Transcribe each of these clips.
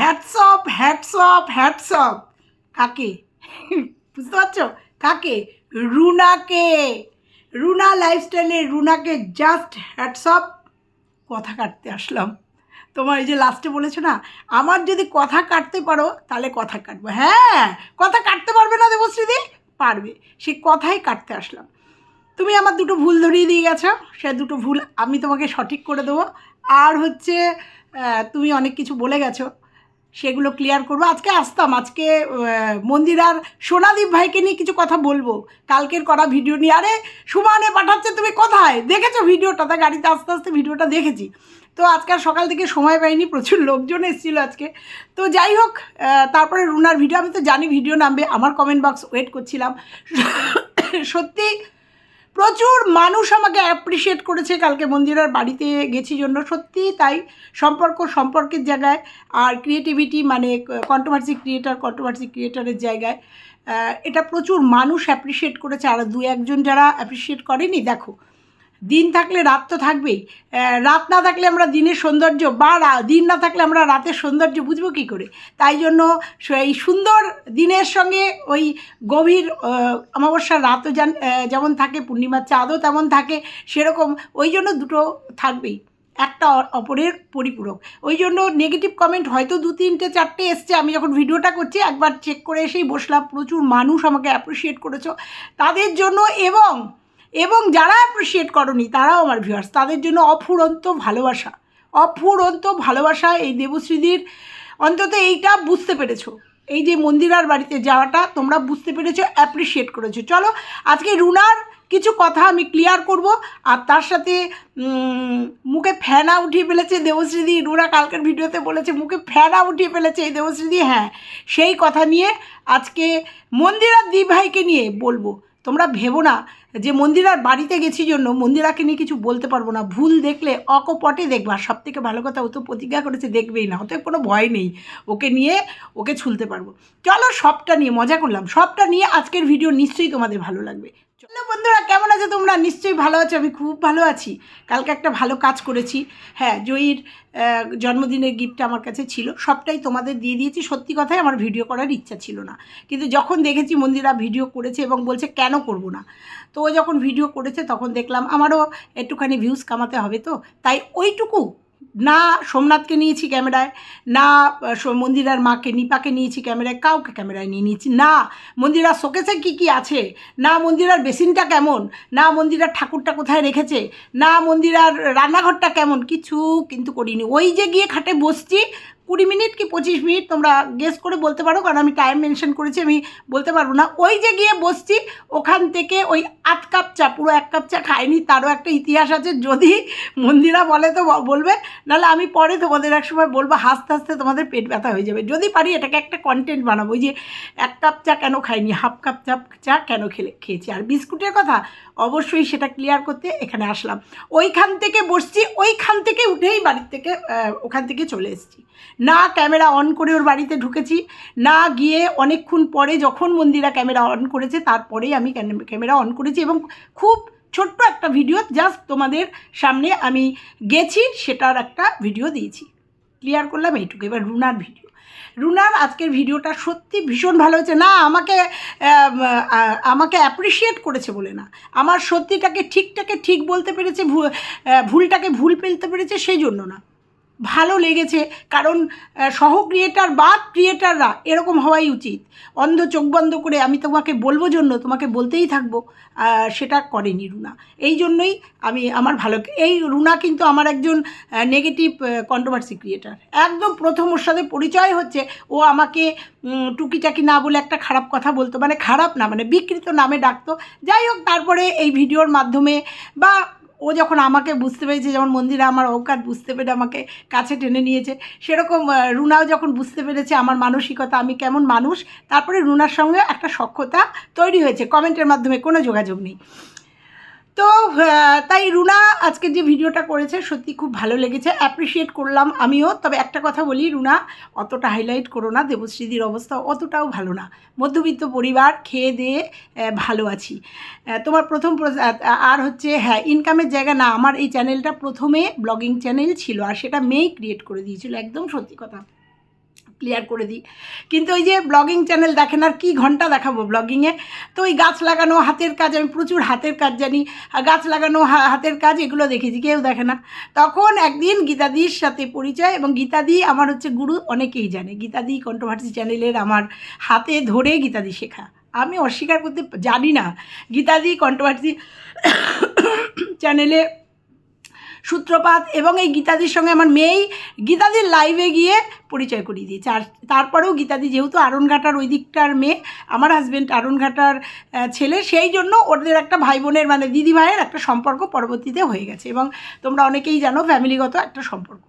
Hats off hats off hats off কাকে? বুঝতে পারছ? কাকে? রুনাকে। রুনা লাইফস্টাইলে রুনাকে জাস্ট হ্যাটসঅপ কথা কাটতে আসলাম। তোমার এই যে লাস্টে বলেছ না, আমার যদি কথা কাটতে পারো, তাহলে কথা কাটবো। হ্যাঁ কথা কাটতে পারবে না দেবশ্রীদি? পারবে। সে কথাই কাটতে আসলাম। তুমি আমার দুটো ভুল ধরিয়ে দিয়ে গেছো। সে দুটো ভুল আমি তোমাকে সঠিক করে দেবো। আর হচ্ছে তুমি অনেক কিছু বলে গেছো। সেগুলো ক্লিয়ার করব। আজকে আসতাম, আজকে মন্দিরার সোনাদীপ ভাইকে নিয়ে কিছু কথা বলব। কালকের করা ভিডিও নিয়ে। আরে, সুমানে পাঠাচ্ছে, তুমি কোথায়? দেখেছ ভিডিওটা? তা গাড়িতে আস্তে আস্তে ভিডিওটা দেখেছি। তো আজকে আর সকাল থেকে সময় পাইনি, প্রচুর লোকজন এসেছিল আজকে। তো যাই হোক তারপরে রুনার ভিডিও আমি তো জানি ভিডিও নামবে, আমার কমেন্ট বক্স ওয়েট করছিলাম। সত্যি প্রচুর মানুষ আমাকে অ্যাপ্রিসিয়েট করেছে। কালকে মন্দিরার বাড়িতে গেছি জন্য। সত্যি তাই সম্পর্ক সম্পর্কের জায়গায় আর ক্রিয়েটিভিটি মানে কন্ট্রোভার্সি ক্রিয়েটার কন্ট্রোভার্সি ক্রিয়েটারের জায়গায় এটা প্রচুর মানুষ অ্যাপ্রিসিয়েট করেছে। আর দু একজন যারা অ্যাপ্রিসিয়েট করেনি, দেখো দিন থাকলে রাত তো থাকবেই। রাত না থাকলে আমরা দিনের সৌন্দর্য বা দিন না থাকলে আমরা রাতের সৌন্দর্য বুঝব কী করে? তাই জন্য এই সুন্দর দিনের সঙ্গে ওই গভীর অমাবস্যার রাতও যেমন থাকে, পূর্ণিমার চাঁদও তেমন থাকে, সেরকম ওই জন্য দুটো থাকবেই। একটা অপরের পরিপূরক। ওই জন্য নেগেটিভ কমেন্ট হয়তো দু, তিনটে, চারটে এসছে, আমি যখন ভিডিওটা করছি, একবার চেক করে এসেই বসলাম। প্রচুর মানুষ আমাকে অ্যাপ্রিসিয়েট করেছ। তাদের জন্য এবং এবং যারা অ্যাপ্রিসিয়েট করনি, তারাও আমার ভিউয়ার্স তাদের জন্য অফুরন্ত ভালোবাসা। অফুরন্ত ভালোবাসা এই দেবশ্রীদির। অন্তত এইটা বুঝতে পেরেছ। এই যে মন্দিরার বাড়িতে যাওয়াটা তোমরা বুঝতে পেরেছ অ্যাপ্রিসিয়েট করেছ। চলো, আজকে রুনার কিছু কথা আমি ক্লিয়ার করব, আর তার সাথে মুখে ফেনা উঠিয়ে ফেলেছে দেবশ্রীদি। রুনা কালকের ভিডিওতে বলেছে, মুখে ফেনা উঠিয়ে ফেলেছে এই দেবশ্রীদি? হ্যাঁ সেই কথা নিয়ে আজকে মন্দিরার দি ভাইকে নিয়ে বলব, তোমরা ভেবো না। যে মন্দিরার বাড়িতে গেছি জন্য মন্দিরাকে নিয়ে কিছু বলতে পারব না। ভুল দেখলে অকপটে দেখবা। সব থেকে ভালো কথা, ও তো প্রতিজ্ঞা করেছে দেখবেই না। ওতে কোনো ভয় নেই। ওকে নিয়ে ওকে ছুলতে পারব। চলো সবটা নিয়ে, মজা করলাম। সবটা নিয়ে আজকের ভিডিও নিশ্চয়ই তোমাদের ভালো লাগবে। চলো বন্ধুরা, কেমন আছো তোমরা? নিশ্চয়ই ভালো আছো, আমি খুব ভালো আছি। কালকে একটা ভালো কাজ করেছি। হ্যাঁ জয়ীর জন্মদিনের গিফটটা আমার কাছে ছিল। সবটাই তোমাদের দিয়ে দিয়েছি। সত্যি কথাই আমার ভিডিও করার ইচ্ছা ছিল না। কিন্তু যখন দেখেছি মন্দিরা ভিডিও করেছে এবং বলছে, কেন করব না? তো ও যখন ভিডিও করেছে, তখন দেখলাম আমারও একটুখানি ভিউজ কামাতে হবে তো। তাই ওইটুকু, না সোমনাথকে নিয়েছি ক্যামেরায়, না মন্দিরার মাকে, নিপাকে নিয়েছি ক্যামেরায়, কাউকে ক্যামেরায় নিয়ে নিয়েছি, না। মন্দিরার শোকেসে কী কী আছে? না মন্দিরার বেসিনটা কেমন? না মন্দিরার ঠাকুরটা কোথায় রেখেছে? না মন্দিরার রান্নাঘরটা কেমন? কিছু কিন্তু করিনি। ওই যে গিয়ে খাটে বসছি কুড়ি মিনিট কি পঁচিশ মিনিট তোমরা গেস করে বলতে পারো, কারণ আমি টাইম মেনশন করেছি, আমি বলতে পারব না। ওই যে গিয়ে বসছি, ওখান থেকে ওই আধ কাপ চা, পুরো এক কাপ চা খাইনি, তারও একটা ইতিহাস আছে, যদি মন্দিরা বলে তো বলবে, নাহলে আমি পরে তোমাদের এক সময় বলব, হাসতে হাসতে তোমাদের পেট ব্যথা হয়ে যাবে। যদি পারি এটাকে একটা কন্টেন্ট বানাবো, ওই যে এক কাপ চা কেন খাইনি হাফ কাপ চা চা কেন খেলে, খেয়েছি। আর বিস্কুটের কথা, অবশ্যই সেটা ক্লিয়ার করতে এখানে আসলাম। ওইখান থেকে বসছি, ওইখান থেকে উঠেই বাড়ির থেকে ওখান থেকে চলে এসেছি। না ক্যামেরা অন করে ওর বাড়িতে ঢুকেছি, না গিয়ে অনেকক্ষণ পরে যখন মন্দিরা ক্যামেরা অন করেছে তারপরেই আমি ক্যামেরা অন করেছি এবং খুব ছোট্ট একটা ভিডিও, জাস্ট তোমাদের সামনে আমি গেছি, সেটার একটা ভিডিও দিয়েছি। ক্লিয়ার করলাম এইটুকু। এবার রুনার ভিডিও। রুনার আজকের ভিডিওটা সত্যি ভীষণ ভালো হয়েছে। না, আমাকে আমাকে অ্যাপ্রিসিয়েট করেছে বলে না। আমার সত্যিটাকে, ঠিকটাকে ঠিক বলতে পেরেছে ভুলটাকে ভুল পেলতে পেরেছে, সেই জন্য না। ভালো লেগেছে, কারণ সহ ক্রিয়েটার বা ক্রিয়েটাররা এরকম হওয়াই উচিত। অন্ধ চোখ বন্ধ করে আমি তোমাকে বলব জন্য, তোমাকে বলতেই থাকব সেটা করেনি রুনা। এই জন্যই আমি আমার ভালো, এই রুনা কিন্তু আমার একজন নেগেটিভ কন্ট্রোভার্সি ক্রিয়েটার একদম প্রথম ওর সাথে পরিচয় হচ্ছে, ও আমাকে টুকিটাকি না বলে একটা খারাপ কথা বলতো মানে খারাপ না মানে বিকৃত নামে ডাকতো। যাই হোক, তারপরে এই ভিডিওর মাধ্যমে বা ও যখন আমাকে বুঝতে পেরেছে, যেমন মন্দিরা আমার অকাত বুঝতে পেরে আমাকে কাছে টেনে নিয়েছে, সেরকম রুনাও যখন বুঝতে পেরেছে আমার মানসিকতা, আমি কেমন মানুষ, তারপরে রুনার সঙ্গে একটা সক্ষতা তৈরি হয়েছে। কমেন্টের মাধ্যমে কোনো যোগাযোগ নেই। তো তাই রুনা আজকে যে ভিডিওটা করেছে সত্যি খুব ভালো লেগেছে অ্যাপ্রিসিয়েট করলাম আমিও। তবে একটা কথা বলি, রুনা অতটা হাইলাইট করো না, দেবশ্রীদির অবস্থা অতটাও ভালো না। মধ্যবিত্ত পরিবার, খেয়ে দিয়ে ভালো আছি। তোমার প্রথম আর হচ্ছে হ্যাঁ ইনকামের জায়গা না, আমার এই চ্যানেলটা প্রথমে ব্লগিং চ্যানেল ছিল, আর সেটা মেয়েই ক্রিয়েট করে দিয়েছিল, একদম সত্যি কথা। ক্লিয়ার করে দিই। কিন্তু ওই যে ব্লগিং চ্যানেল দেখেন আর কি ঘণ্টা দেখাবো ব্লগিংয়ে তো ওই গাছ লাগানো, হাতের কাজ, আমি প্রচুর হাতের কাজ জানি। আর গাছ লাগানো হাতের কাজ, এগুলো দেখেছি, কেউ দেখে না। তখন একদিন গীতাদির সাথে পরিচয় এবং গীতাদি আমার হচ্ছে গুরু, অনেকেই জানে। গীতাদি কন্ট্রোভার্সি চ্যানেলের আমার হাতে ধরে গীতাদি শেখা। আমি অস্বীকার করতে জানি না। গীতাদি কন্ট্রোভার্সি চ্যানেলে সূত্রপাত এবং এই গীতাদির সঙ্গে আমার মেয়েই গীতাদির লাইভে গিয়ে পরিচয় করিয়ে দিয়েছে। আর তারপরেও গীতাদি যেহেতু আরনঘাটার ওই দিকটার মেয়ে, আমার হাজব্যান্ড আরনঘাটার ছেলে, সেই জন্য ওদের একটা ভাই বোনের মানে দিদি ভাইয়ের একটা সম্পর্ক পরবর্তীতে হয়ে গেছে এবং তোমরা অনেকেই জানো ফ্যামিলিগত একটা সম্পর্ক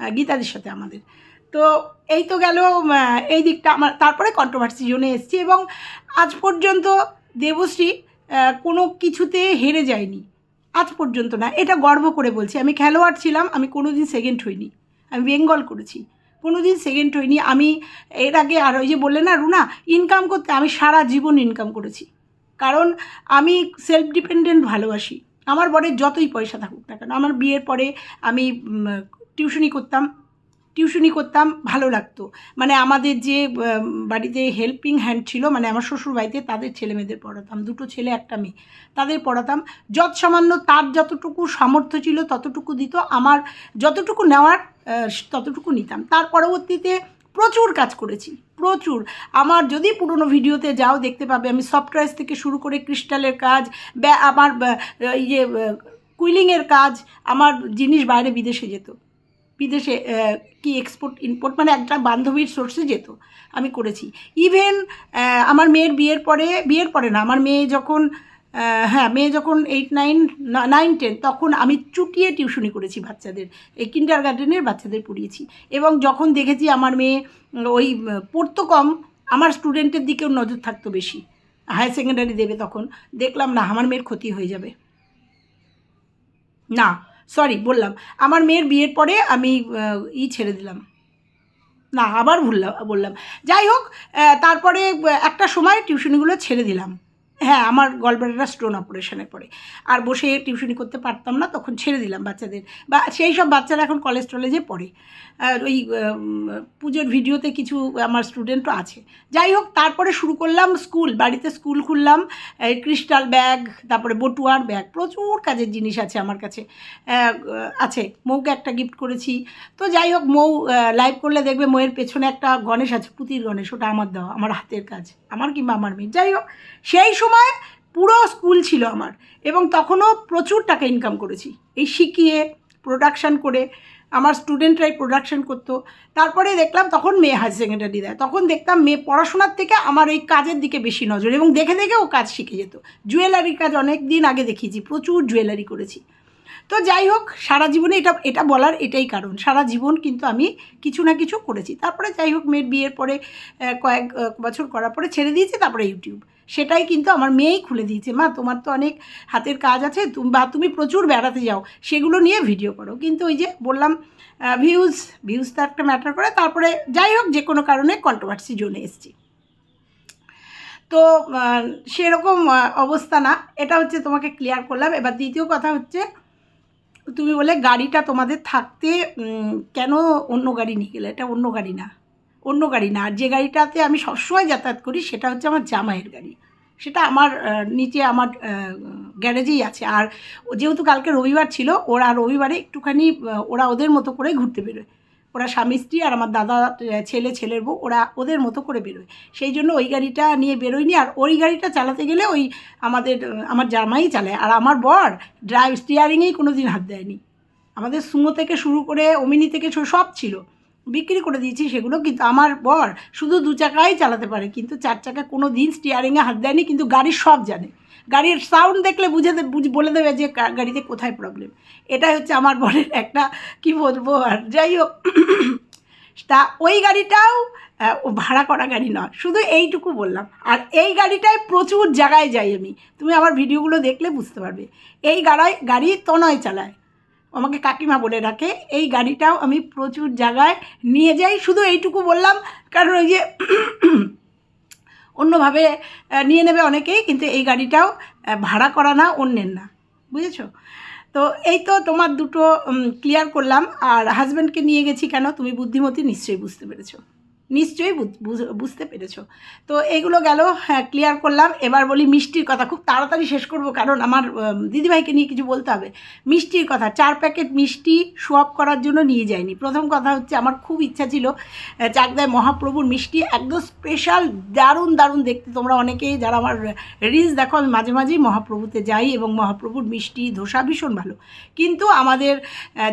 গীতাদির সাথে আমাদের। তো এই তো গেল এই দিকটা আমার, তারপরে কন্ট্রোভার্সি জোনে এসেছি এবং আজ পর্যন্ত দেবশ্রী কোনো কিছুতে হেরে যায়নি। আজ পর্যন্ত না, এটা গর্ব করে বলছি। আমি খেলোয়াড় ছিলাম, আমি কোনো দিন সেকেন্ড হইনি। আমি বেঙ্গল করেছি। কোনো দিন সেকেন্ড হইনি। আমি এর আগে আর ওই যে বললে না, রুনা ইনকাম করতে আমি সারা জীবন ইনকাম করেছি। কারণ আমি সেলফ ডিপেন্ডেন্ট ভালোবাসি। আমার বরের যতই পয়সা থাকুক না কেন, আমার বিয়ের পরে আমি টিউশনি করতাম। টিউশনি করতাম, ভালো লাগতো। মানে আমাদের যে বাড়িতে হেল্পিং হ্যান্ড ছিল মানে আমার শ্বশুর বাড়িতে তাদের ছেলে মেয়েদের পড়াতাম, দুটো ছেলে, একটা মেয়ে, তাদের পড়াতাম। যৎ সামান্য তার যতটুকু সামর্থ্য ছিল, ততটুকু দিত, আমার যতটুকু নেওয়ার ততটুকু নিতাম। তার পরবর্তীতে প্রচুর কাজ করেছি, প্রচুর। আমার যদি পুরনো ভিডিওতে যাও, দেখতে পাবে, আমি সফটওয়্যার থেকে শুরু করে ক্রিস্টালের কাজ আমার ব্যা- এই যে কুইলিংয়ের কাজ, আমার জিনিস বাইরে বিদেশে যেত। বিদেশে কি এক্সপোর্ট ইম্পোর্ট মানে একটা বান্ধবীর সোর্সে যেত, আমি করেছি। ইভেন আমার মেয়ের বিয়ের পরে বিয়ের পরে না, আমার মেয়ে যখন হ্যাঁ মেয়ে যখন এইট নাইন নাইন টেন তখন আমি চুটিয়ে টিউশনি করেছি বাচ্চাদের, এই কিন্ডার গার্ডেনের বাচ্চাদের পড়িয়েছি। এবং যখন দেখেছি আমার মেয়ে, ওই, পড়তো কম, আমার স্টুডেন্টের দিকেও নজর থাকতো বেশি। হায়ার সেকেন্ডারি দেবে তখন, দেখলাম না, আমার মেয়ের ক্ষতি হয়ে যাবে। না সরি বললাম। আমার মেয়ের বিয়ের পরে আমি ই ছেড়ে দিলাম। না, আবার ভুললাম বললাম। যাই হোক তারপরে একটা সময় টিউশনিগুলো ছেড়ে দিলাম। হ্যাঁ আমার গলব্লাডার স্টোন অপারেশনের পড়ে। আর বসে টিউশনি করতে পারতাম না, তখন ছেড়ে দিলাম বাচ্চাদের। বা সেই সব বাচ্চারা এখন কলেজ টলেজে পড়ে। ওই পুজোর ভিডিওতে কিছু আমার স্টুডেন্টও আছে। যাই হোক, তারপরে শুরু করলাম স্কুল বাড়িতে স্কুল খুললাম ক্রিস্টাল ব্যাগ তারপরে বটুয়ার ব্যাগ প্রচুর কাজের জিনিস আছে আমার কাছে। আছে, মৌকে একটা গিফট করেছি। তো যাই হোক, মৌ লাইভ করলে দেখবে মৌয়ের পেছনে একটা গণেশ আছে, পুতির গণেশ, ওটা আমার দেওয়া, আমার হাতের কাজ, আমার কিংবা আমার মেয়ে যাই হোক, সেই সময় পুরো স্কুল ছিল আমার এবং তখনও প্রচুর টাকা ইনকাম করেছি। এই শিখিয়ে প্রোডাকশান করে, আমার স্টুডেন্টরাই প্রোডাকশন করতো। তারপরে দেখলাম তখন মেয়ে হায়ার সেকেন্ডারি দেয়। তখন দেখতাম মেয়ে পড়াশোনার থেকে আমার ওই কাজের দিকে বেশি নজর এবং দেখে দেখে ও কাজ শিখে যেত। জুয়েলারির কাজ অনেক দিন আগে দেখিয়েছি, প্রচুর জুয়েলারি করেছি। তো যাই হোক, সারা জীবনে এটা এটা বলার এটাই কারণ। সারা জীবন কিন্তু আমি কিছু না কিছু করেছি। তারপরে যাই হোক, মেয়ের বিয়ের পরে কয়েক বছর করার পরে ছেড়ে দিয়েছি, তারপরে ইউটিউব সেটাই কিন্তু আমার মেয়েই খুলে দিয়েছে। মা, তোমার তো অনেক হাতের কাজ আছে বা তুমি প্রচুর বেড়াতে যাও, সেগুলো নিয়ে ভিডিও করো। কিন্তু ওই যে বললাম ভিউজ ভিউজ তো একটা ম্যাটার করে। তারপরে যাই হোক, যে কোনো কারণে কন্ট্রোভার্সি জোনে এসেছি। তো সেরকম অবস্থা না। এটা হচ্ছে তোমাকে ক্লিয়ার করলাম। এবার দ্বিতীয় কথা হচ্ছে, তুমি বলে গাড়িটা তোমাদের থাকতে কেন অন্য গাড়ি নিয়ে গেলে? এটা অন্য গাড়ি না। অন্য গাড়ি না। আর যে গাড়িটাতে আমি সবসময় যাতায়াত করি সেটা হচ্ছে আমার জামাইয়ের গাড়ি। সেটা আমার নিচে আমার গ্যারেজেই আছে। আর যেহেতু কালকে রবিবার ছিল, ওরা রবিবারে একটুখানি ওরা ওদের মতো করে ঘুরতে বেরোয়। ওরা স্বামী, স্ত্রী আর আমার দাদা ছেলে, ছেলের বউ, ওরা ওদের মতো করে বেরোয়। সেই জন্য ওই গাড়িটা নিয়ে বেরোয়নি। আর ওই গাড়িটা চালাতে গেলে ওই আমাদের আমার জামাই চালায়। আর আমার বর ড্রাইভ স্টিয়ারিংয়েই কোনো দিন হাত দেয়নি। আমাদের সুমো থেকে শুরু করে অমিনি থেকে সব ছিল। বিক্রি করে দিয়েছি, সেগুলো কিন্তু আমার বর শুধু দু চাকাই চালাতে পারে, কিন্তু চার চাকা কোনো দিন স্টিয়ারিংয়ে হাত দেয়নি, কিন্তু গাড়ির সব জানে। গাড়ির সাউন্ড দেখলে বুঝে বলে দেবে যে গাড়িতে কোথায় প্রবলেম এটাই হচ্ছে আমার বরের একটা, কি বলব আর, যাই হোক। তা ওই গাড়িটাও ভাড়া করা গাড়ি নয়, শুধু এইটুকু বললাম। আর এই গাড়িটায় প্রচুর জায়গায় যাই আমি। তুমি আমার ভিডিওগুলো দেখলে বুঝতে পারবে। এই গাড়ায় গাড়ি তনয় চালায়। আমাকে কাকিমা বলে রাখে, এই গাড়িটাও আমি প্রচুর জায়গায় নিয়ে যাই। শুধু এইটুকু বললাম, কারণ ওই যে অন্যভাবে নিয়ে নেবে অনেকেই, কিন্তু এই গাড়িটাও ভাড়া করা না, অন্যের না। বুঝেছ? তো এই তো তোমার দুটো ক্লিয়ার করলাম। আর হাজব্যান্ডকে নিয়ে গেছি কেন? তুমি বুদ্ধিমতী নিশ্চয়ই বুঝতে পেরেছ। নিশ্চয়ই বুঝ- বুঝ- বুঝতে পেরেছ। তো এইগুলো গেল হ্যাঁ ক্লিয়ার করলাম। এবার বলি মিষ্টির কথা। খুব তাড়াতাড়ি শেষ করব, কারণ আমার দিদিভাইকে নিয়ে কিছু বলতে হবে। মিষ্টির কথা। চার প্যাকেট মিষ্টি সোয়াপ করার জন্য নিয়ে যায়নি প্রথম কথা হচ্ছে, আমার খুব ইচ্ছা ছিল চাকদায় মহাপ্রভুর মিষ্টি। একদম স্পেশাল দারুণ দারুণ দেখতে। তোমরা অনেকেই যারা আমার রিলস দেখো, আমি মাঝে মাঝেই মহাপ্রভুতে যাই এবং মহাপ্রভুর মিষ্টি, ধোসা ভীষণ ভালো। কিন্তু আমাদের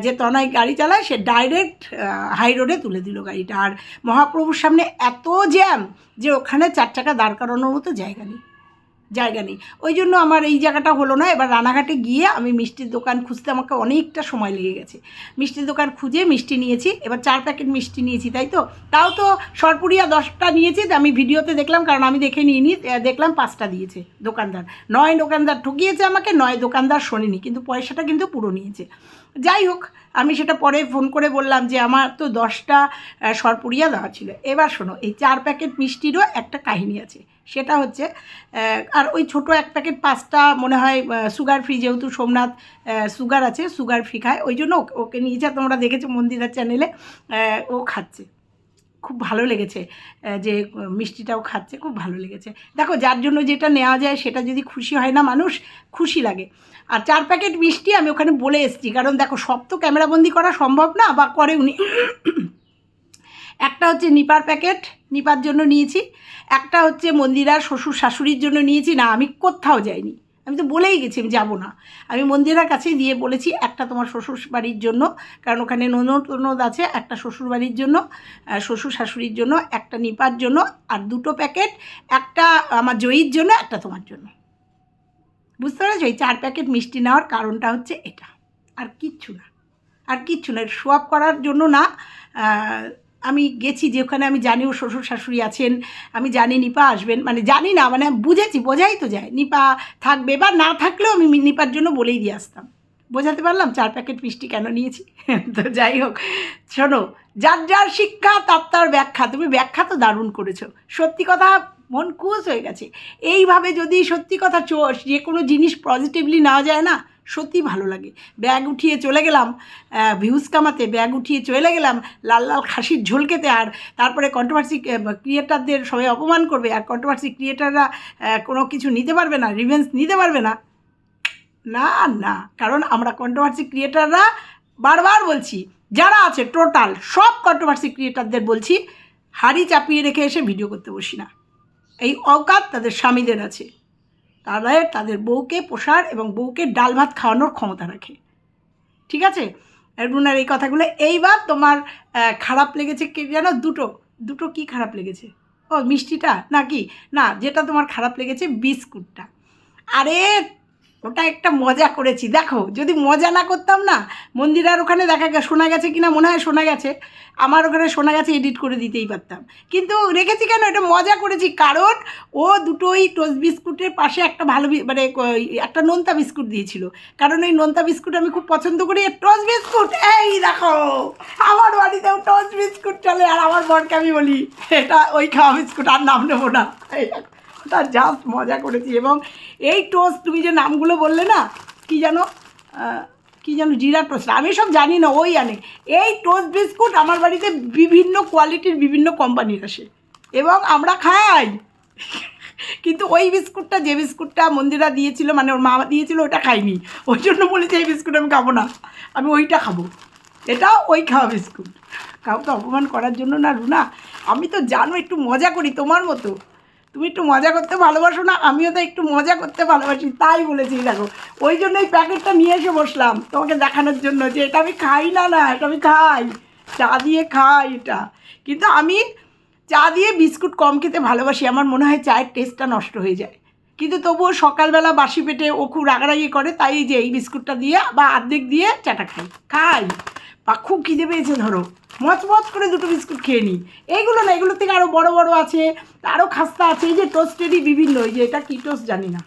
যে তনয় গাড়ি চালায়, সে ডাইরেক্ট হাই রোডে তুলে দিল গাড়িটা। আর মহাপ্রভুর সামনে এত জ্যাম যে ওখানে চার চাকা দাঁড় করানোর মতো জায়গা নেই। জায়গা নেই। ওই জন্য আমার এই জায়গাটা হলো না। এবার রানাঘাটে গিয়ে আমি মিষ্টির দোকান খুঁজতে আমাকে অনেকটা সময় লেগে গেছে। মিষ্টির দোকান খুঁজে মিষ্টি নিয়েছি। এবার চার প্যাকেট মিষ্টি নিয়েছি, তাই তো? তাও তো সরপুরিয়া দশটা নিয়েছি। আমি ভিডিওতে দেখলাম, কারণ আমি দেখে নিয়ে নি দেখলাম পাঁচটা দিয়েছে দোকানদার। নয় দোকানদার ঠকিয়েছে আমাকে, নয় দোকানদার শোনেনি। কিন্তু পয়সাটা কিন্তু পুরো নিয়েছে। যাই হোক, আমি সেটা পরে ফোন করে বললাম যে আমার তো দশটা সরপুরিয়া দেওয়া ছিল। এবার শোনো, এই চার প্যাকেট মিষ্টিরও একটা কাহিনী আছে। সেটা হচ্ছে আর ওই ছোট এক প্যাকেট পাঁচটা মনে হয় সুগার ফ্রি যেহেতু সোমনাথ সুগার আছে, সুগার ফ্রি খায়। ওই জন্য ওকে- ওকে নিয়েছে তোমরা দেখেছ মন্দিরার চ্যানেলে ও খাচ্ছে। খুব ভালো লেগেছে যে, মিষ্টিটাও খাচ্ছে, খুব ভালো লেগেছে। দেখো, যার জন্য যেটা নেওয়া যায় সেটা যদি খুশি হয় না মানুষ, খুশি লাগে। আর চার প্যাকেট মিষ্টি আমি ওখানে বলে এসেছি, কারণ দেখো, সব তো ক্যামেরাবন্দি করা সম্ভব না, বা করে উনি। একটা হচ্ছে নিপার প্যাকেট, নিপার জন্য নিয়েছি। একটা হচ্ছে মন্দিরার শ্বশুর শাশুড়ির জন্য নিয়েছি। না, আমি কোথাও যাইনি। আমি তো বলেই গেছি আমি যাব না। আমি মন্দিরার কাছে দিয়ে বলেছি, একটা তোমার শ্বশুর বাড়ির জন্য। কারণ ওখানে ননদ টনদ আছে, একটা শ্বশুর বাড়ির জন্য শ্বশুর শাশুড়ির জন্য, একটা নিপার জন্য, আর দুটো প্যাকেট, একটা আমার জয়ীর জন্য, একটা তোমার জন্য। বুঝতে পেরেছ? এই চার প্যাকেট মিষ্টি নেওয়ার কারণটা হচ্ছে এটা। আর কিচ্ছু না। আর কিচ্ছু না। সোয়াপ করার জন্য না আমি গেছি যে ওখানে আমি জানি ও শ্বশুর শাশুড়ি আছেন, আমি জানি নিপা আসবেন মানে জানি না মানে বুঝেছি, বোঝাই তো যায়। নিপা থাকবে বা না থাকলেও আমি নিপার জন্য বলেই দিয়ে আসতাম। বোঝাতে পারলাম চার প্যাকেট মিষ্টি কেন নিয়েছি? তো যাই হোক, শোনো, যার যার শিক্ষা তার তার ব্যাখ্যা, তুমি ব্যাখ্যা তো দারুণ করেছ। সত্যি কথা মন কুস হয়ে গেছে। এইভাবে যদি সত্যি কথা যে কোনো জিনিস পজিটিভলি নেওয়া যায় না, সত্যি ভালো লাগে। ব্যাগ উঠিয়ে চলে গেলাম ভিউজ কামাতে, ব্যাগ উঠিয়ে চলে গেলাম, লাল লাল খাসির ঝোলকেতে আর তারপরে কন্ট্রোভার্সি ক্রিয়েটারদের সবাই অপমান করবে আর কন্ট্রোভার্সি ক্রিয়েটাররা কোনো কিছু নিতে পারবে না রিভেন্স নিতে পারবে না। না না, কারণ আমরা কন্ট্রোভার্সি ক্রিয়েটাররা বারবার বলছি, যারা আছে টোটাল সব কন্ট্রোভার্সি ক্রিয়েটারদের বলছি, হাড়ি চাপিয়ে রেখে এসে ভিডিও করতে বসি না। এই অকাত তাদের স্বামীদের আছে। তারা তাদের বউকে পোষার এবং বউকে ডাল ভাত খাওয়ানোর ক্ষমতা রাখে। ঠিক আছে? রুনার এই কথাগুলো, এইবার তোমার খারাপ লেগেছে কে যেন দুটো। দুটো কি খারাপ লেগেছে? ও, মিষ্টিটা? নাকি না, যেটা তোমার খারাপ লেগেছে, বিস্কুটটা। আরে ওটা একটা মজা করেছি। দেখো যদি মজা না করতাম না মন্দিরার ওখানে দেখা গে শোনা গেছে কিনা মনে হয় শোনা গেছে। আমার ওখানে শোনা গেছে এডিট করে দিতেই পারতাম। কিন্তু রেখেছি কেন? এটা মজা করেছি কারণ ও দুটোই টোস্ট বিস্কুটের পাশে একটা ভালো মানে একটা নোনতা বিস্কুট দিয়েছিল। কারণ ওই নোনতা বিস্কুট আমি খুব পছন্দ করি। টোস্ট বিস্কুট এই দেখো আমার বাড়িতেও টোস্ট বিস্কুট চলে আর আমার বরকে আমি বলি এটা ওই খাওয়া বিস্কুট আর নাম নেব না। এই দেখো, ওটা জাস্ট মজা করেছি। এবং এই টোস্ট তুমি যে নামগুলো বললে না, কি যেন কি যেন জিরা টোস্ট আমি সব জানি না, ওই আনে। এই টোস্ট বিস্কুট আমার বাড়িতে বিভিন্ন কোয়ালিটির বিভিন্ন কোম্পানির আসে। এবং আমরা খাই। কিন্তু ওই বিস্কুটটা যে বিস্কুটটা মন্দিরা দিয়েছিল মানে ওর মা দিয়েছিল, ওটা খাইনি। ওই জন্য বলেছি, এই বিস্কুট আমি খাব না। আমি ওইটা খাব। এটা ওই খাওয়া বিস্কুট কাউকে অপমান করার জন্য না, রুনা। আমি তো জানো, একটু মজা করি তোমার মতো। তুমি একটু মজা করতে ভালোবাসো না, আমিও তো একটু মজা করতে ভালোবাসি, তাই বলেছি, দেখো। ওই জন্য এই প্যাকেটটা নিয়ে এসে বসলাম, তোমাকে দেখানোর জন্য যে এটা আমি খাই না না, এটা আমি খাই। চা দিয়ে খাই এটা। কিন্তু আমি চা দিয়ে বিস্কুট কম খেতে ভালোবাসি, আমার মনে হয় চায়ের টেস্টটা নষ্ট হয়ে যায়। কিন্তু তবুও সকালবেলা বাসি পেটে ও খুব রাগারাগি করে, তাই যে এই বিস্কুটটা দিয়ে বা অর্ধেক দিয়ে চাটা খাই। খাই। বা খুব খিদে পেয়েছে, ধরো। মচমচ করে দুটো বিস্কুট খেয়ে নিই। এইগুলো না এগুলো থেকে আরও বড় বড় আছে আরও খাস্তা আছে, এই যে টোস্টেরই বিভিন্ন, এই যে এটা কি টোস্ট জানি না।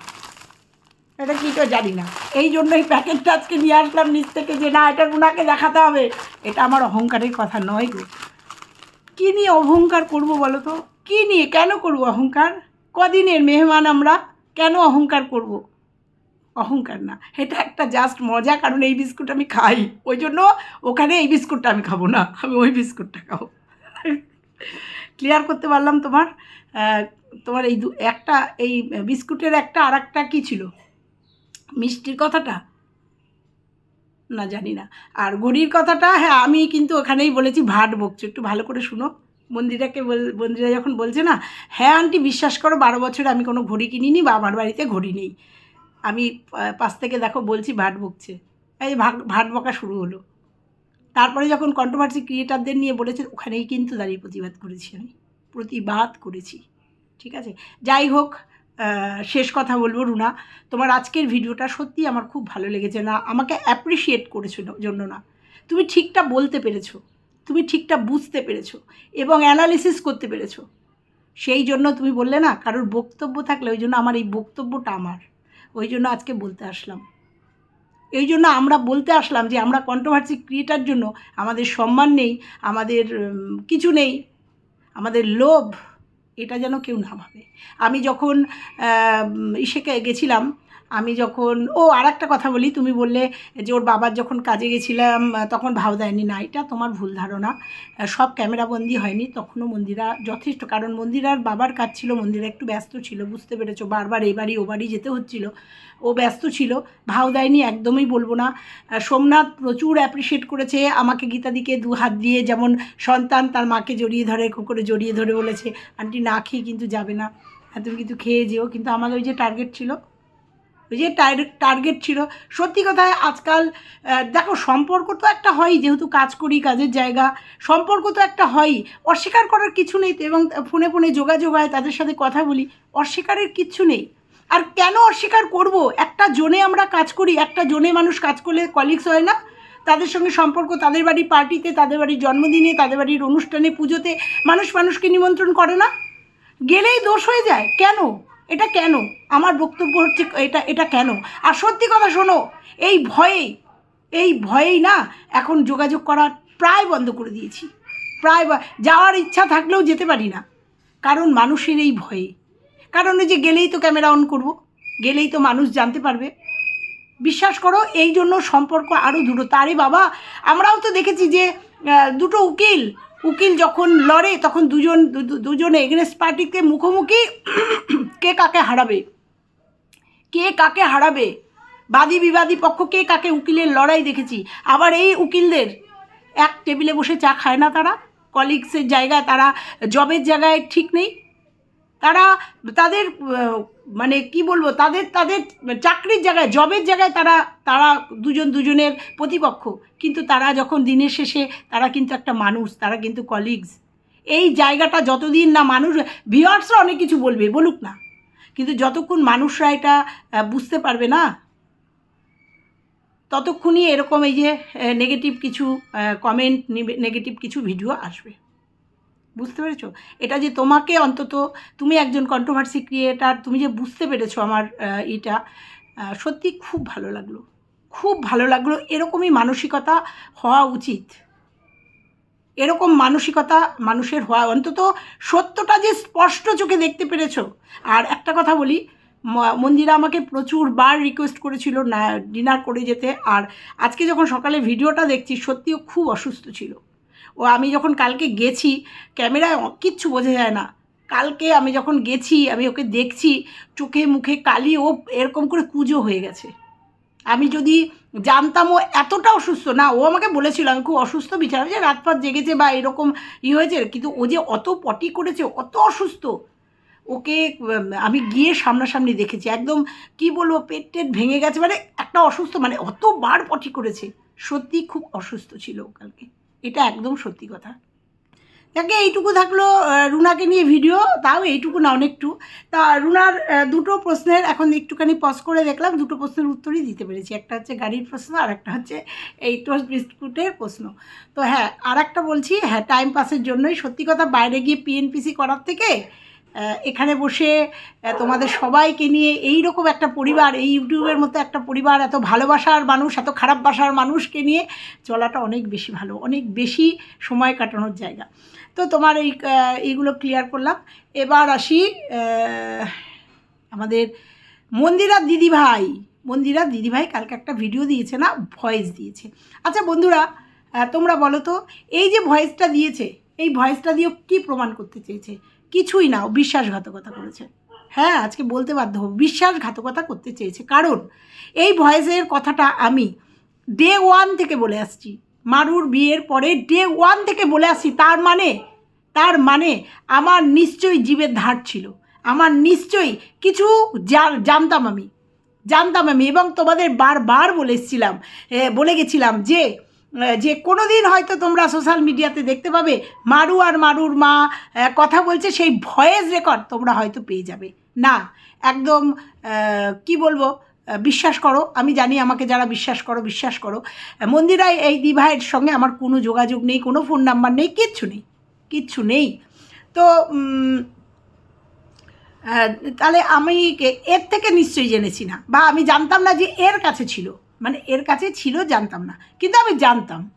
এটা কী জানি না। এই জন্য এই প্যাকেটটা আজকে নিয়ে আসলাম নিচ থেকে যে না, এটা ওনাকে দেখাতে হবে। এটা আমার অহংকারের কথা নয় গো। কী নিয়ে অহংকার করব বলো তো? কী নিয়ে, কেন করব অহংকার? কদিনের মেহমান আমরা, কেন অহংকার করব? অহংকার না। এটা একটা জাস্ট মজা, কারণ এই বিস্কুট আমি খাই। ওই জন্য ওখানে এই বিস্কুটটা আমি খাব না। আমি ওই বিস্কুটটা খাব। ক্লিয়ার করতে পারলাম তোমার? তোমার এই দু, একটা, এই বিস্কুটের একটা আর একটা কী ছিল? মিষ্টির কথাটা? না, জানি না। আর গড়ির কথাটা হ্যাঁ আমি কিন্তু ওখানেই বলেছি, ভাট বকছো। একটু ভালো করে শুনো। মন্দিরাকে বল, মন্দিরা যখন বলছে না হ্যাঁ আন্টি, বিশ্বাস করো, বারো বছরে আমি কোনো ঘড়ি কিনিনি বা আমার বাড়িতে ঘড়ি নেই। আমি পাশ থেকে দেখো বলছি ভাট বকছে। এই ভাগ, ভাট বকা শুরু হলো। তারপরে যখন কন্ট্রোভার্সি ক্রিয়েটারদের নিয়ে বলেছে ওখানেই কিন্তু দাঁড়িয়ে প্রতিবাদ করেছি আমি। প্রতিবাদ করেছি। ঠিক আছে? যাই হোক শেষ কথা বলব, রুনা। তোমার আজকের ভিডিওটা সত্যি আমার খুব ভালো লেগেছে না, আমাকে অ্যাপ্রিসিয়েট করেছ জন্য না। তুমি ঠিকটা বলতে পেরেছ, তুমি ঠিকটা বুঝতে পেরেছ এবং অ্যানালিসিস করতে পেরেছ। সেই জন্য তুমি বললে না, কারোর বক্তব্য থাকলে, ওই জন্য আমার এই বক্তব্যটা আমার। ওই জন্য আজকে বলতে আসলাম। এই জন্য আমরা বলতে আসলাম যে, আমরা কন্ট্রোভার্সি ক্রিয়েটার জন্য আমাদের সম্মান নেই, আমাদের কিছু নেই, আমাদের লোভ, এটা যেন কেউ না ভাবে। আমি যখন ইসেকে গেছিলাম আমি যখন, ও আর একটা কথা বলি, তুমি বললে যে ওর বাবার যখন কাজে গেছিলাম, তখন ভাও দেয়নি। না, এটা তোমার ভুল ধারণা। সব ক্যামেরাবন্দি হয়নি, তখনও মন্দিরা যথেষ্ট। কারণ মন্দিরার বাবার কাজ ছিল, মন্দিরা একটু ব্যস্ত ছিল, বুঝতে পেরেছ, বারবার বাড়ি, ও বাড়ি যেতে হচ্ছিল। ও ব্যস্ত ছিল, ভাও দেয়নি, একদমই বলব না। সোমনাথ প্রচুর অ্যাপ্রিসিয়েট করেছে, আমাকে গীতাদিকে দু হাত দিয়ে, যেমন সন্তান তার মাকে জড়িয়ে ধরে করে জড়িয়ে ধরে বলেছে, আন্টি না খেয়ে কিন্তু যাবে না। তুমি কিন্তু খেয়ে যেও। কিন্তু আমার ওই যে টার্গেট ছিল যে টার্গেট ছিল। সত্যি কথায় আজকাল দেখো সম্পর্ক তো একটা হয়ই, যেহেতু কাজ করি, কাজের জায়গা, সম্পর্ক তো একটা হয়ই। অস্বীকার করার কিছু নেই এবং ফোনে ফোনে যোগাযোগ হয়, তাদের সাথে কথা বলি, অস্বীকারের কিচ্ছু নেই। আর কেন অস্বীকার করব? একটা জোনে আমরা কাজ করি, একটা জোনে মানুষ কাজ করলে কলিগস হয় না। তাদের সঙ্গে সম্পর্ক, তাদের বাড়ির পার্টিতে তাদের বাড়ির জন্মদিনে, তাদের বাড়ির অনুষ্ঠানে, পুজোতে মানুষ মানুষকে নিমন্ত্রণ করে না। গেলেই দোষ হয়ে যায়। কেন? এটা কেন? আমার বক্তব্য হচ্ছে এটা এটা কেন? আর সত্যি কথা শোনো, এই ভয়েই এই ভয়েই না এখন যোগাযোগ করা প্রায় বন্ধ করে দিয়েছি। প্রায় যাওয়ার ইচ্ছা থাকলেও যেতে পারি না। কারণ মানুষের এই ভয়ে। কারণ ওই যে গেলেই তো ক্যামেরা অন করব, গেলেই তো মানুষ জানতে পারবে। বিশ্বাস করো, এই জন্য সম্পর্ক আরও দূরত্ব আরে বাবা, আমরাও তো দেখেছি যে দুটো উকিল উকিল যখন লড়ে, তখন দুজন দুজন এগনেস্ট পার্টিকে মুখোমুখি কে কাকে হারাবে? কে কাকে হারাবে? বাদী বিবাদী পক্ষ কে কাকে উকিলের লড়াই দেখেছি? আবার এই উকিলদের এক টেবিলে বসে চা খায় না তারা? কলিগসের জায়গায় তারা জবের জায়গায় ঠিক নেই? তারা, তাদের মানে কি বলব, তাদের তাদের চাকরির জায়গায়, জবের জায়গায় তারা তারা দুজন দুজনের প্রতিপক্ষ। কিন্তু তারা যখন দিনের শেষে, তারা কিন্তু একটা মানুষ, তারা কিন্তু কলিগস এই জায়গাটা যতদিন না মানুষ ভিওয়ার্সরা অনেক কিছু বলবে, বলুক না। কিন্তু যতক্ষণ মানুষরা এটা বুঝতে পারবে না, ততক্ষণই এরকম এই যে নেগেটিভ কিছু কমেন্ট নেগেটিভ কিছু ভিডিও আসবে। বুঝতে পেরেছ? এটা যে তোমাকে অন্তত, তুমি একজন কন্ট্রোভার্সি ক্রিয়েটার তুমি যে বুঝতে পেরেছ আমার এটা সত্যি খুব ভালো লাগল। খুব ভালো লাগল। এরকমই মানসিকতা হওয়া উচিত। এরকম মানসিকতা মানুষের হওয়া, অন্তত সত্যটা যে স্পষ্ট চোখে দেখতে পেরেছ। আর একটা কথা বলি মন্দিরা আমাকে প্রচুর বার রিকোয়েস্ট করেছিল না ডিনার করে যেতে। আর আজকে যখন সকালে ভিডিওটা দেখছি, সত্যিও খুব অসুস্থ ছিল। ও আমি যখন কালকে গেছি, ক্যামেরায় কিচ্ছু বোঝা যায় না। কালকে আমি যখন গেছি, আমি ওকে দেখছি, চোখে মুখে কালি, ও এরকম করে কুজো হয়ে গেছে। আমি যদি জানতাম ও এতটা অসুস্থ, না, ও আমাকে বলেছিল, আমি খুব অসুস্থ বিচার যে রাত ফাত জেগেছে বা এরকম ই হয়েছে, কিন্তু ও যে অত পটি করেছে অত অসুস্থ। ওকে আমি গিয়ে সামনাসামনি দেখেছি, একদম, কি বলব, পেট টেট ভেঙে গেছে মানে একটা অসুস্থ মানে অতবার পটি করেছে। সত্যি খুব অসুস্থ ছিল কালকে। এটা একদম সত্যি কথা। যাকে এইটুকু থাকল রুনাকে নিয়ে ভিডিও তাও এইটুকু না, অনেকটু। তা রুনার দুটো প্রশ্নের এখন একটুখানি পজ করে দেখলাম, দুটো প্রশ্নের উত্তরই দিতে পেরেছি। একটা হচ্ছে গাড়ির প্রশ্ন, আর একটা হচ্ছে এই টোস্ট বিস্কুটের প্রশ্ন। তো হ্যাঁ আর একটা বলছি হ্যাঁ টাইম পাসের জন্যই সত্যি কথা বাইরে গিয়ে পিএনপিসি করার থেকে এখানে বসে তোমাদের সবাইকে নিয়ে এই রকম একটা পরিবার, এই ইউটিউবের মতো একটা পরিবার, এত ভালোবাসার মানুষ, এত খারাপ বাসার মানুষকে নিয়ে চলাটা অনেক বেশি ভালো, অনেক বেশি সময় কাটানোর জায়গা। তো তোমার এই এইগুলো ক্লিয়ার করলাম। এবার আসি আমাদের মন্দিরা দিদিভাই মন্দিরা দিদিভাই কালকে একটা ভিডিও দিয়েছে না ভয়েস দিয়েছে। আচ্ছা বন্ধুরা তোমরা বলো তো, এই যে ভয়েসটা দিয়েছে, এই ভয়েসটা দিয়েও কী প্রমাণ করতে চেয়েছে? কিছুই না বিশ্বাসঘাতকতা করেছে। হ্যাঁ আজকে বলতে বাধ্য হব, বিশ্বাসঘাতকতা করতে চেয়েছে। কারণ এই ভয়েসের কথাটা আমি ডে ওয়ান থেকে বলে আসছি। মারুর বিয়ের পরে ডে ওয়ান থেকে বলে আসছি, তার মানে তার মানে আমার নিশ্চয়ই জীবের ধার ছিল। আমার নিশ্চয়ই কিছু জানতাম আমি। জানতাম আমি এবং তোমাদের বারবার বলে এসেছিলাম বলে গেছিলাম যে যে কোনো দিন হয়তো তোমরা সোশ্যাল মিডিয়াতে দেখতে পাবে, মারু আর মারুর মা কথা বলছে, সেই ভয়েস রেকর্ড তোমরা হয়তো পেয়ে যাবে। না, একদম কি বলব বিশ্বাস করো, আমি জানি আমাকে যারা বিশ্বাস করো বিশ্বাস করো। মন্দিরায় এই দিভাইয়ের সঙ্গে আমার কোনো যোগাযোগ নেই, কোনো ফোন নাম্বার নেই, কিচ্ছু নেই কিচ্ছু নেই। তো তাহলে আমি এর থেকে নিশ্চয়ই জেনেছি না, বা আমি জানতাম না যে এর কাছে ছিল। মানে এর কাছে ছিল, জানতাম না। কিন্তু আমি জানতাম।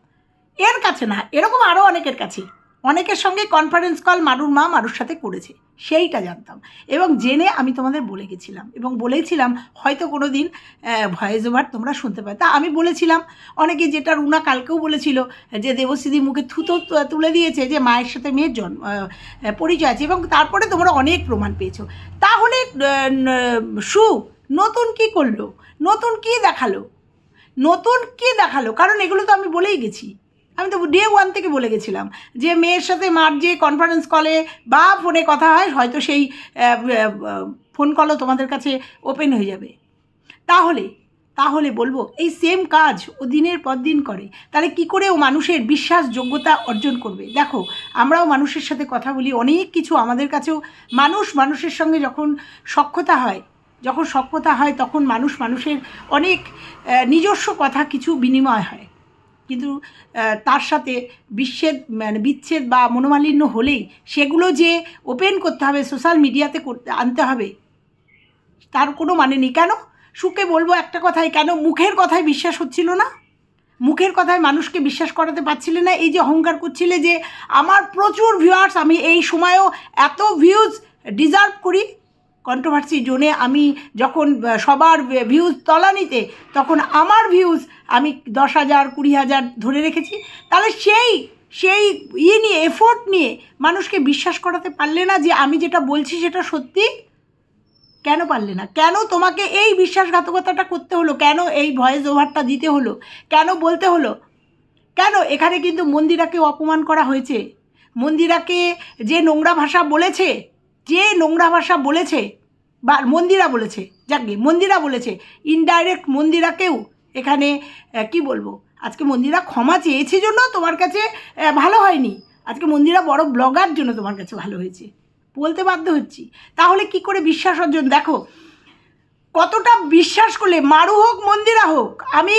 এর কাছে না, এরকম আরও অনেকের কাছে। অনেকের সঙ্গে কনফারেন্স কল মারুর মা মারুর সাথে করেছে। সেইটা জানতাম। এবং জেনে আমি তোমাদের বলে গেছিলাম। এবং বলেছিলাম, হয়তো কোনো দিন ভয়েস ওভার তোমরা শুনতে পাবে। তা আমি বলেছিলাম, অনেকে যেটা রুনা কালকেও বলেছিল, যে দেবশ্রীদি মুখে থুতো তুলে দিয়েছে যে মায়ের সাথে মেয়ের জন্ম পরিচয় আছে এবং তারপরে তোমরা অনেক প্রমাণ পেয়েছ। তাহলে সু নতুন কি করল? নতুন কি দেখাল? নতুন কি দেখাল? কারণ এগুলো তো আমি বলেই গেছি। আমি তো ডে ওয়ান থেকে বলে গেছিলাম যে মেয়ের সাথে মার যে কনফারেন্স কলে বা ফোনে কথা হয়, হয়তো সেই ফোন কলও তোমাদের কাছে ওপেন হয়ে যাবে। তাহলে তাহলে বলব, এই সেম কাজ ও দিনের পর দিন করে। তাহলে কি করে ও মানুষের বিশ্বাসযোগ্যতা অর্জন করবে? দেখো, আমরাও মানুষের সাথে কথা বলি, অনেক কিছু আমাদের কাছেও মানুষ মানুষের সঙ্গে যখন সক্ষতা হয় যখন সক্ষতা হয়, তখন মানুষ মানুষের অনেক নিজস্ব কথা কিছু বিনিময় হয়। কিন্তু তার সাথে বিচ্ছেদ মানে বিচ্ছেদ বা মনোমালিন্য হলেই সেগুলো যে ওপেন করতে হবে সোশ্যাল মিডিয়াতে করতে, আনতে হবে, তার কোনো মানে নেই। কেন? সুখে বলব একটা কথাই, কেন মুখের কথায় বিশ্বাস হচ্ছিল না? মুখের কথায় মানুষকে বিশ্বাস করাতে পারছিলে না? এই যে অহংকার করছিলে যে, আমার প্রচুর ভিউয়ার্স আমি এই সময়েও এত ভিউজ ডিজার্ভ করি কন্ট্রোভার্সি জোনে আমি যখন সবার ভিউজ তলানিতে, তখন আমার ভিউজ আমি দশ হাজার, কুড়ি হাজার ধরে রেখেছি। তাহলে সেই সেই ইয়ে নিয়ে এফোর্ট নিয়ে মানুষকে বিশ্বাস করাতে পারলে না যে আমি যেটা বলছি সেটা সত্যি? কেন পারলে না? কেন তোমাকে এই বিশ্বাসঘাতকতাটা করতে হলো? কেন এই ভয়েস ওভারটা দিতে হলো? কেন বলতে হলো? কেন? এখানে কিন্তু মন্দিরাকে অপমান করা হয়েছে। মন্দিরাকে যে নোংরা ভাষা বলেছে যে নোংরা ভাষা বলেছে বা মন্দিরা বলেছে, যাকে মন্দিরা বলেছে ইনডাইরেক্ট মন্দিরাকেও এখানে কি বলব? আজকে মন্দিরা ক্ষমা চেয়েছে জন্য তোমার কাছে ভালো হয়নি। আজকে মন্দিরা বড় ব্লগার জন্য তোমার কাছে ভালো হয়েছে। বলতে বাধ্য হচ্ছি। তাহলে কি করে বিশ্বাস অর্জন? দেখো, কতটা বিশ্বাস করলে, মারু হোক, মন্দিরা হোক, আমি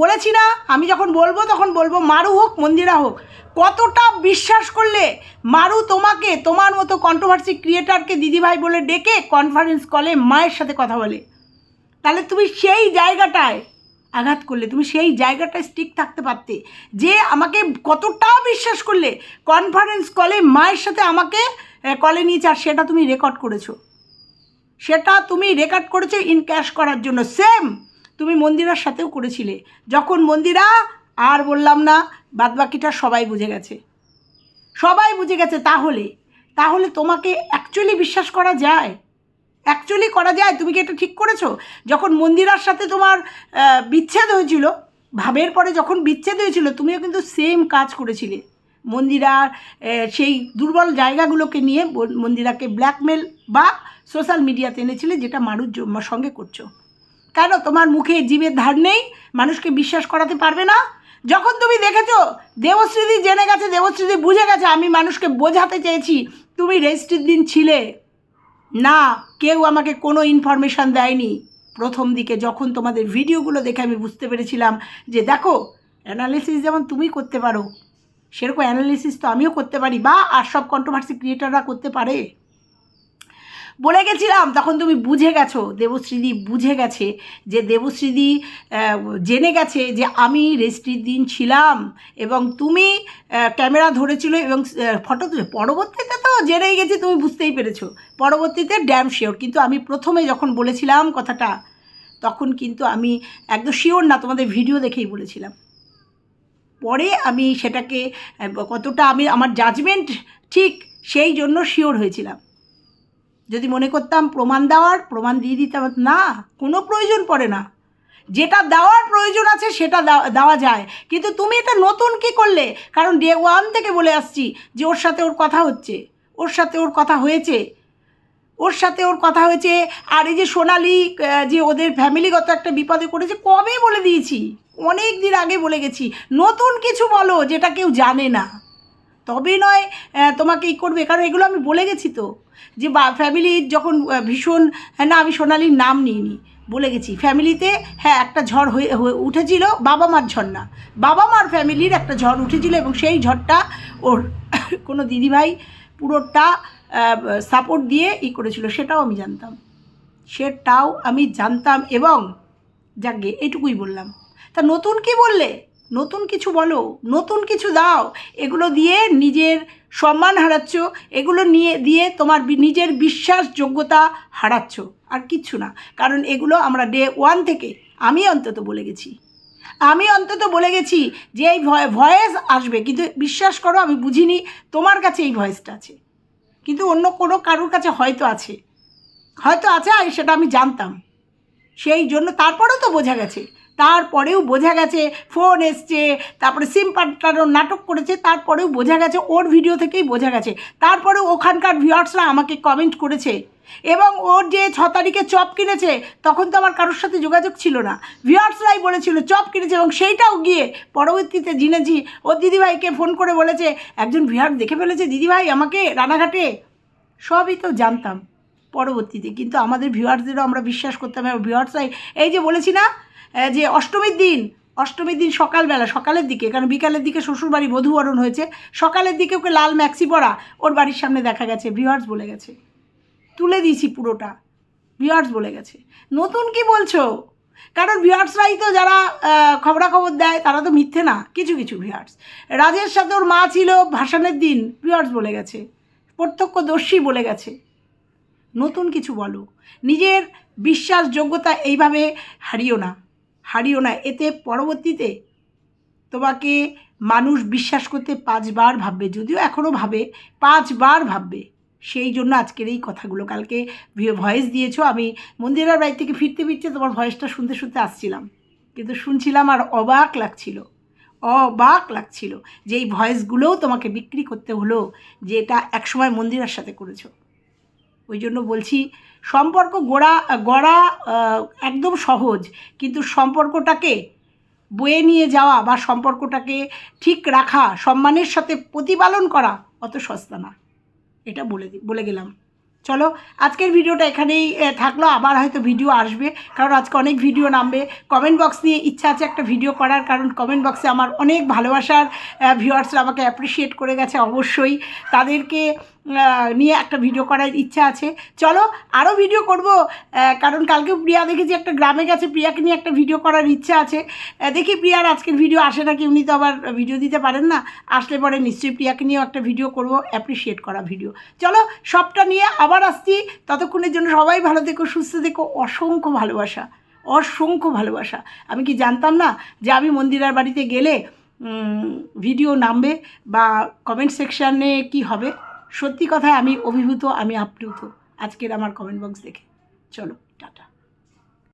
বলেছি না, আমি যখন বলব তখন বলব মারু হোক, মন্দিরা হোক। কতটা বিশ্বাস করলে মারু তোমাকে, তোমার মতো কন্ট্রোভার্সি ক্রিয়েটারকে দিদিভাই বলে ডেকে কনফারেন্স কলে মায়ের সাথে কথা বলে? তাহলে তুমি সেই জায়গাটায় আঘাত করলে, তুমি সেই জায়গাটায় স্টিক থাকতে পারতে। যে আমাকে কতটা বিশ্বাস করলে কনফারেন্স কলে মায়ের সাথে আমাকে কলে নিয়েছে আর সেটা তুমি রেকর্ড করেছ। সেটা তুমি রেকর্ড করেছ ইন ক্যাশ করার জন্য। সেম তুমি মন্দিরার সাথেও করেছিলে। যখন মন্দিরা আর বললাম না, বাদবাকিটা সবাই বুঝে গেছে। সবাই বুঝে গেছে তাহলে। তাহলে তোমাকে অ্যাকচুয়ালি বিশ্বাস করা যায়। অ্যাকচুয়ালি করা যায়, তুমি কি এটা ঠিক করেছ? যখন মন্দিরার সাথে তোমার বিচ্ছেদ হয়েছিল, ভাবের পরে যখন বিচ্ছেদ হয়েছিল, তুমিও কিন্তু সেম কাজ করেছিলে। মন্দিরার সেই দুর্বল জায়গাগুলোকে নিয়ে মন্দিরাকে ব্ল্যাকমেল বা সোশ্যাল মিডিয়াতে এনেছিলে, যেটা মানুষ সঙ্গে করছ। কেন? তোমার মুখে জীবের ধার নেই, মানুষকে বিশ্বাস করাতে পারবে না যখন তুমি দেখেছ দেবশ্রীদি জেনে গেছে, দেবশ্রীদি বুঝে গেছে, আমি মানুষকে বোঝাতে চেয়েছি, তুমি রেজিস্ট্রির দিন ছিলে। না, কেউ আমাকে কোনো ইনফরমেশান দেয়নি। প্রথম দিকে যখন তোমাদের ভিডিওগুলো দেখে আমি বুঝতে পেরেছিলাম যে দেখো অ্যানালিসিস যেমন তুমি করতে পারো, সেরকম অ্যানালিসিস তো আমিও করতে পারি, বা আর সব কন্ট্রোভার্সি ক্রিয়েটাররা করতে পারে। বলে গেছিলাম, তখন তুমি বুঝে গেছো, দেবশ্রীদি বুঝে গেছে যে দেবশ্রীদি জেনে গেছে যে আমি রেজিস্ট্রির দিন ছিলাম এবং তুমি ক্যামেরা ধরেছিল এবং ফটো তুলে, পরবর্তীতে তো জেনেই গেছি, তুমি বুঝতেই পেরেছ। পরবর্তীতে ড্যাম শিওর কিন্তু আমি প্রথমে যখন বলেছিলাম কথাটা, তখন কিন্তু আমি একদম শিওর না, তোমাদের ভিডিও দেখেই বলেছিলাম। পরে আমি সেটাকে কতটা আমি, আমার জাজমেন্ট ঠিক সেই জন্য শিওর হয়েছিলাম। যদি মনে করতাম প্রমাণ দেওয়ার, প্রমাণ দিয়ে দিতাম, না, কোনো প্রয়োজন পড়ে না। যেটা দেওয়ার প্রয়োজন আছে, সেটা দেওয়া- যায়। কিন্তু তুমি এটা নতুন কি করলে? কারণ ডে ওয়ান থেকে বলে আসছি যে, ওর সাথে ওর কথা হচ্ছে। ওর সাথে ওর কথা হয়েছে। ওর সাথে ওর কথা হয়েছে। আর এই যে সোনালি যে ওদের ফ্যামিলিগত একটা বিপদে করেছে কবে বলে দিয়েছি? অনেক দিন আগে বলে গেছি। নতুন কিছু বলো যেটা কেউ জানে না। তবে নয় তোমাকে এই করবে। কারণ এগুলো আমি বলে গেছি তো যে বা ফ্যামিলির যখন ভীষণ হ্যাঁ না, আমি সোনালির নাম নিইনি, বলে গেছি। ফ্যামিলিতে হ্যাঁ একটা ঝড় হয়ে উঠেছিল, বাবা মার ঝড় না। বাবা মার ফ্যামিলির একটা ঝড় উঠেছিল এবং সেই ঝড়টা ওর কোনো দিদিভাই পুরোটা সাপোর্ট দিয়ে ই করেছিল। সেটাও আমি জানতাম। সেটাও আমি জানতাম এবং যাকে এটুকুই বললাম। তা নতুন কি বললে? নতুন কিছু বলো, নতুন কিছু দাও, এগুলো দিয়ে নিজের সম্মান হারাচ্ছ, এগুলো নিয়ে, দিয়ে তোমার নিজের বিশ্বাসযোগ্যতা হারাচ্ছ। আর কিচ্ছু না, কারণ এগুলো আমরা ডে ওয়ান থেকে আমি অন্তত বলে গেছি। আমি অন্তত বলে গেছি যে এই ভয়েস আসবে, কিন্তু বিশ্বাস করো আমি বুঝিনি, তোমার কাছে এই ভয়েসটা আছে। কিন্তু অন্য কোনো কারোর কাছে হয়তো আছে। হয়তো আছে, আর সেটা আমি জানতাম। সেই জন্য তারপরেও তো বোঝা গেছে তারপরেও বোঝা গেছে ফোন এসছে, তারপরে সিম পাল্টানোর নাটক করেছে, তারপরেও বোঝা গেছে, ওর ভিডিও থেকেই বোঝা গেছে। তারপরেও ওখানকার ভিউয়ার্সরা আমাকে কমেন্ট করেছে। এবং ওর যে ছ তারিখে চপ কিনেছে, তখন তো আমার কারোর সাথে যোগাযোগ ছিল না। ভিউয়ার্সরাই বলেছিল, চপ কিনেছে। এবং সেইটাও গিয়ে পরবর্তীতে জেনেছি ওর দিদিভাইকে ফোন করে বলেছে, একজন ভিউয়ার দেখে ফেলেছে দিদিভাই আমাকে রানাঘাটে? সবই তো জানতাম পরবর্তীতে। কিন্তু আমাদের ভিউয়ার্সদেরও আমরা বিশ্বাস করতাম এবং ভিউয়ার্সরাই এই যে বলেছি না যে অষ্টমীর দিন অষ্টমীর দিন সকালবেলা, সকালের দিকে, কারণ বিকালের দিকে শ্বশুরবাড়ি বধূবরণ হয়েছে, সকালের দিকে ওকে লাল ম্যাক্সি পরা ওর বাড়ির সামনে দেখা গেছে, ভিউয়ার্স বলে গেছে। তুলে দিয়েছি পুরোটা, ভিউয়ার্স বলে গেছে। নতুন কি বলছো? কারণ ভিউয়ার্সরাই তো যারা খবরাখবর দেয়, তারা তো মিথ্যে না, কিছু কিছু ভিউয়ার্স। রাজের সাথে ওর মা ছিল ভাসানের দিন, ভিউয়ার্স বলে গেছে, প্রত্যক্ষদর্শী বলে গেছে। নতুন কিছু বলো, নিজের বিশ্বাসযোগ্যতা এইভাবে হারিও না। হারিও না। এতে পরবর্তীতে তোমাকে মানুষ বিশ্বাস করতে পাঁচবার ভাববে, যদিও এখনও ভাবে, পাঁচবার ভাববে। সেই জন্য আজকের এই কথাগুলো। কালকে ভয়েস দিয়েছ, আমি মন্দিরের বাড়ি থেকে ফিরতে ফিরতে তোমার ভয়েসটা শুনতে শুনতে আসছিলাম। কিন্তু শুনছিলাম আর অবাক লাগছিল অবাক লাগছিল যে এই ভয়েসগুলোও তোমাকে বিক্রি করতে হলো যে এটা একসময় মন্দিরের সাথে করেছ। ওই জন্য বলছি সম্পর্ক গোড়া, গড়া একদম সহজ। কিন্তু সম্পর্কটাকে বয়ে নিয়ে যাওয়া বা সম্পর্কটাকে ঠিক রাখা, সম্মানের সাথে প্রতিপালন করা অত সস্তা না। এটা বলে বলে গেলাম। চলো, আজকের ভিডিওটা এখানেই থাকল। আবার হয়তো ভিডিও আসবে, কারণ আজকে অনেক ভিডিও নামবে। কমেন্ট বক্স নিয়ে ইচ্ছা আছে একটা ভিডিও করার, কারণ কমেন্ট বক্সে আমার অনেক ভালোবাসার ভিউয়ার্সরা আমাকে অ্যাপ্রিসিয়েট করে গেছে অবশ্যই। তাদেরকে নিয়ে একটা ভিডিও করার ইচ্ছা আছে। চলো আরও ভিডিও করব। কারণ কালকে প্রিয়া দেখেছি একটা গ্রামে গেছে, প্রিয়াকে নিয়ে একটা ভিডিও করার ইচ্ছা আছে। দেখি প্রিয়ার আজকের ভিডিও আসে নাকি, উনি তো আবার ভিডিও দিতে পারেন না। আসলে পরে নিশ্চয়ই প্রিয়াকে নিয়েও একটা ভিডিও করব অ্যাপ্রিসিয়েট করা ভিডিও চলো সবটা নিয়ে আবার আসছি। ততক্ষণের জন্য সবাই ভালো দেখো সুস্থ দেখো অসংখ্য ভালোবাসা অসংখ্য ভালোবাসা। আমি কি জানতাম না যে আমি মন্দিরার বাড়িতে গেলে ভিডিও নামবে বা কমেন্ট সেকশানে কি হবে? সত্যি কথায় আমি অভিভূত আমি আপ্লুত। আজকের আমার কমেন্ট বক্স দেখে। চলো টাটা।